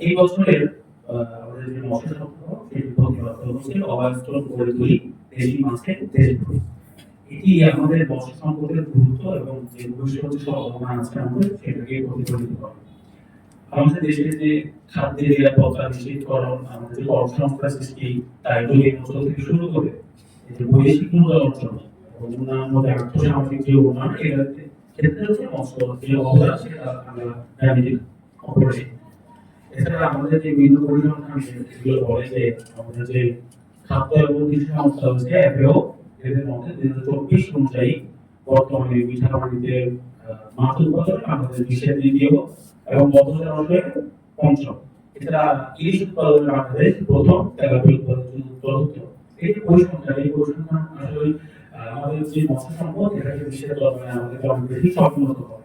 এই বছরের আমাদের যে মৎস্য সম্পদ সেই এটি আমাদের মৎস্য সম্পদের গুরুত্ব এবং যে আমাদের, সেটাকে প্রতিফলিত করে। আমাদের দেশে যে খাদ্যের নিরাপত্তা নিশ্চিতকরণ, আমাদের কর্মসংস্থান থেকে শুরু করে যে বৈদেশিক মুদ্রা অর্জন যে আর্থসামাজিক যে উন্নয়ন ক্ষেত্রে হচ্ছে মৎস্য যে এছাড়া আমাদের যে বিভিন্ন পরিসংখ্যান বলে যে আমাদের যে খাদ্য এবং কৃষি সংস্থা হচ্ছে এফএও এদের মধ্যে দুই হাজার চব্বিশ অনুযায়ী বর্তমানে মিঠা পানিতে আহ, মাছ উৎপাদনে বাংলাদেশ বিশ্বের দ্বিতীয় এবং হাজার পঞ্চম। এছাড়া ইলিশ উৎপাদনে বাংলাদেশ প্রথম তেলাপিয়া উৎপাদন চতুর্থ। এই পরিসংখ্যান এই পরিসংখ্যান আসলে আমাদের যে মৎস্য সম্পদ এটাকে বিশ্বের দরবারে আমাদেরকে অনেক বেশি সম্মত করে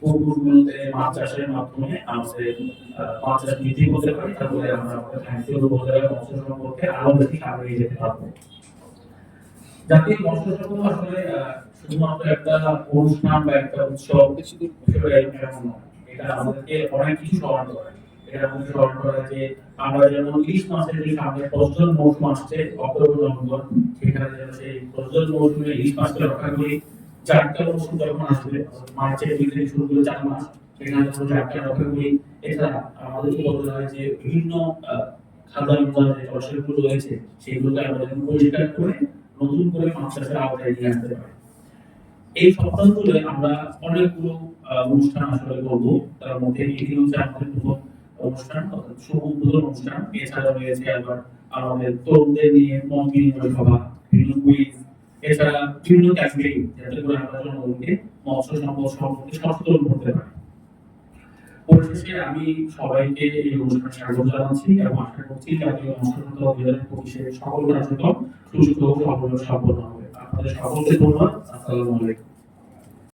পুকুরগুলোতে মাছ চাষের মাধ্যমে আমাদের মাছ চাষ বৃদ্ধি করতে পারি তাহলে আমরা মৎস্য সম্পর্কে আরও বেশি সামনে যেতে পারব। জাতীয় মৎস্য সম্পদ আসলে শুধুমাত্র একটা অনুষ্ঠান বা একটা উৎসব হিসেবে এটা আমাদেরকে অনেক কিছু স্মরণ করে এটা আমাদের স্মরণ করে যে, আমরা যেমন ইলিশ মাছের যে সামনে প্রজনন মৌসুম আসছে, অক্টোবর নভেম্বর, সেখানে যেন সেই প্রজনন মৌসুমে ইলিশ মাছকে রক্ষা করি চারটা মৌসুম যখন আসবে মার্চের দিক থেকে শুরু করে চার মাস সেখানে যখন চারটা করি এছাড়া আমাদের উপজেলায় যে বিভিন্ন আহ, খাদ্য যে জলাশয়গুলো রয়েছে সেগুলোকে আমরা পরিষ্কার করে নতুন করে মাছ চাষের আওতায় নিয়ে আসতে পারি। এই সপ্তাহগুলো আমরা অনেকগুলো অনুষ্ঠান আসলে করব। তার মধ্যে এটি হচ্ছে আমাদের প্রথম অনুষ্ঠান শুভ উদ্বোধন অনুষ্ঠান। এছাড়া রয়েছে আবার আমাদের তরুণদের নিয়ে মত বিনিময় সভা বিভিন্ন কুইজ এছাড়া বিভিন্ন ক্যাটাগরি যাতে করে আমরা মৎস্য সম্পদ সম্পর্কে সচেতন করতে পারি। পরিশেষে আমি সবাইকে এই অনুষ্ঠানে স্বাগত জানাচ্ছি এবং আশা করছি জাতীয় মৎস্য দুই হাজার সকল সুস্থ সফল সম্পন্ন হবে। আপনাদের সকলকে ধন্যবাদ। আসসালামু আলাইকুম।